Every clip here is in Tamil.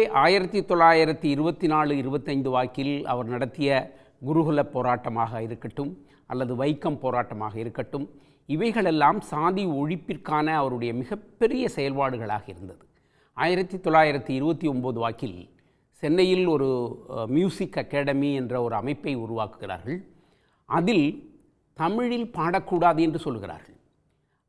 ஆயிரத்தி தொள்ளாயிரத்தி இருபத்தி நாலு இருபத்தைந்து வாக்கில் அவர் நடத்திய குருகுல போராட்டமாக இருக்கட்டும் அல்லது வைக்கம் போராட்டமாக இருக்கட்டும் இவைகளெல்லாம் சாதி ஒழிப்பிற்கான அவருடைய மிகப்பெரிய செயல்பாடுகளாக இருந்தது. ஆயிரத்தி தொள்ளாயிரத்தி இருபத்தி ஒம்பது வாக்கில் சென்னையில் ஒரு மியூசிக் அகாடமி என்ற ஒரு அமைப்பை உருவாக்குகிறார்கள். அதில் தமிழில் பாடக்கூடாது என்று சொல்கிறார்கள்.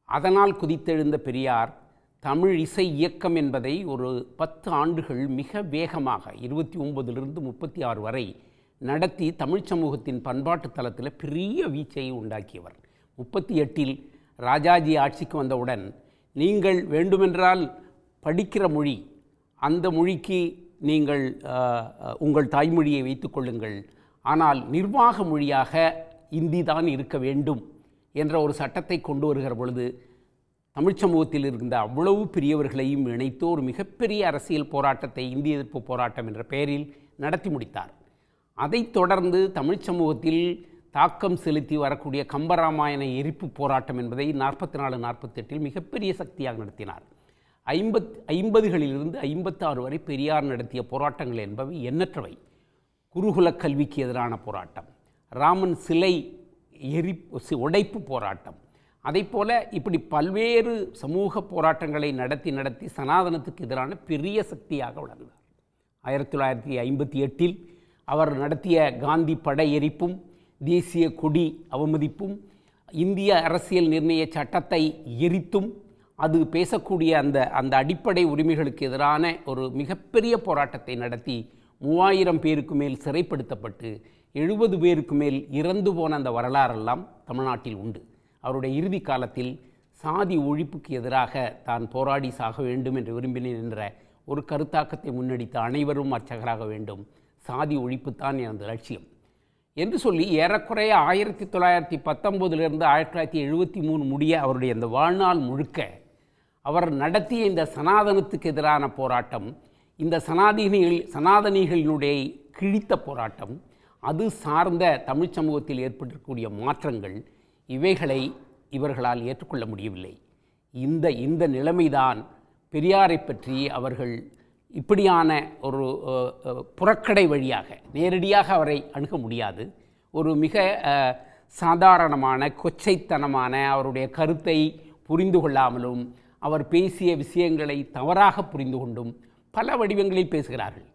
அதனால் குதித்தெழுந்த பெரியார் தமிழ் இசை இயக்கம் என்பதை ஒரு பத்து ஆண்டுகள் மிக வேகமாக இருபத்தி ஒன்பதிலிருந்து முப்பத்தி ஆறு வரை நடத்தி தமிழ் சமூகத்தின் பண்பாட்டு தளத்தில் பெரிய வீச்சை உண்டாக்கியவர். முப்பத்தி எட்டில் ராஜாஜி ஆட்சிக்கு வந்தவுடன் நீங்கள் வேண்டுமென்றால் படிக்கிற மொழி அந்த மொழிக்கு நீங்கள் உங்கள் தாய்மொழியை வைத்துக்கொள்ளுங்கள் ஆனால் நிர்வாக மொழியாக இந்தி தான் இருக்க வேண்டும் என்ற ஒரு சட்டத்தை கொண்டு வருகிற பொழுது தமிழ்ச் சமூகத்தில் இருந்த அவ்வளவு பெரியவர்களையும் இணைத்து ஒரு மிகப்பெரிய அரசியல் போராட்டத்தை இந்திய எதிர்ப்பு போராட்டம் என்ற பெயரில் நடத்தி முடித்தார். அதைத் தொடர்ந்து தமிழ்ச் சமூகத்தில் தாக்கம் செலுத்தி வரக்கூடிய கம்பராமாயண எரிப்பு போராட்டம் என்பதை நாற்பத்தி நாலு நாற்பத்தெட்டில் மிகப்பெரிய சக்தியாக நடத்தினார். ஐம்பத் ஐம்பதுகளிலிருந்து ஐம்பத்தாறு வரை பெரியார் நடத்திய போராட்டங்கள் என்பவை எண்ணற்றவை. குருகுல கல்விக்கு எதிரான போராட்டம். ராமன் சிலை எரி சி- உடைப்பு போராட்டம். அதைப்போல இப்படி பல்வேறு சமூக போராட்டங்களை நடத்தி நடத்தி சனாதனத்துக்கு எதிரான பெரிய சக்தியாக வளர்ந்தார். ஆயிரத்தி தொள்ளாயிரத்தி ஐம்பத்தி எட்டில் அவர் நடத்திய காந்தி படை எரிப்பும் தேசிய கொடி அவமதிப்பும் இந்திய அரசியல் நிர்ணய சட்டத்தை எரித்தும் அது பேசக்கூடிய அந்த அந்த அடிப்படை உரிமைகளுக்கு எதிரான ஒரு மிகப்பெரிய போராட்டத்தை நடத்தி மூவாயிரம் பேருக்கு மேல் சிறைப்படுத்தப்பட்டு எழுபது பேருக்கு மேல் இறந்து போன அந்த வரலாறெல்லாம் தமிழ்நாட்டில் உண்டு. அவருடைய இறுதி காலத்தில் சாதி ஒழிப்புக்கு எதிராக தான் போராடி சாக வேண்டும் என்று விரும்பினேன் என்ற ஒரு கருத்தாக்கத்தை முன்னெடுத்த அனைவரும் அர்ச்சகராக வேண்டும். சாதி ஒழிப்புத்தான் எனது லட்சியம். என்று சொல்லி ஏறக்குறைய ஆயிரத்தி தொள்ளாயிரத்தி பத்தொம்போதிலிருந்து ஆயிரத்தி தொள்ளாயிரத்தி எழுபத்தி மூணு முடிய அவருடைய இந்த வாழ்நாள் முழுக்க அவர் நடத்திய இந்த சனாதனத்துக்கு எதிரான போராட்டம் இந்த சனாதினிகள் சனாதனிகளினுடைய கிழித்த போராட்டம் அது சார்ந்த தமிழ்ச் சமூகத்தில் ஏற்பட்டிருக்கக்கூடிய மாற்றங்கள் இவைகளை இவர்களால் ஏற்றுக்கொள்ள முடியவில்லை. இந்த இந்த நிலைமைதான் பெரியாரை பற்றி அவர்கள் இப்படியான ஒரு புறக்கடை வழியாக நேரடியாக அவரை அணுக முடியாது. ஒரு மிக சாதாரணமான கொச்சைத்தனமான அவருடைய கருத்தை புரிந்து கொள்ளாமலும் அவர் பேசிய விஷயங்களை தவறாக புரிந்து கொண்டும் பல வடிவங்களில் பேசுகிறார்கள்.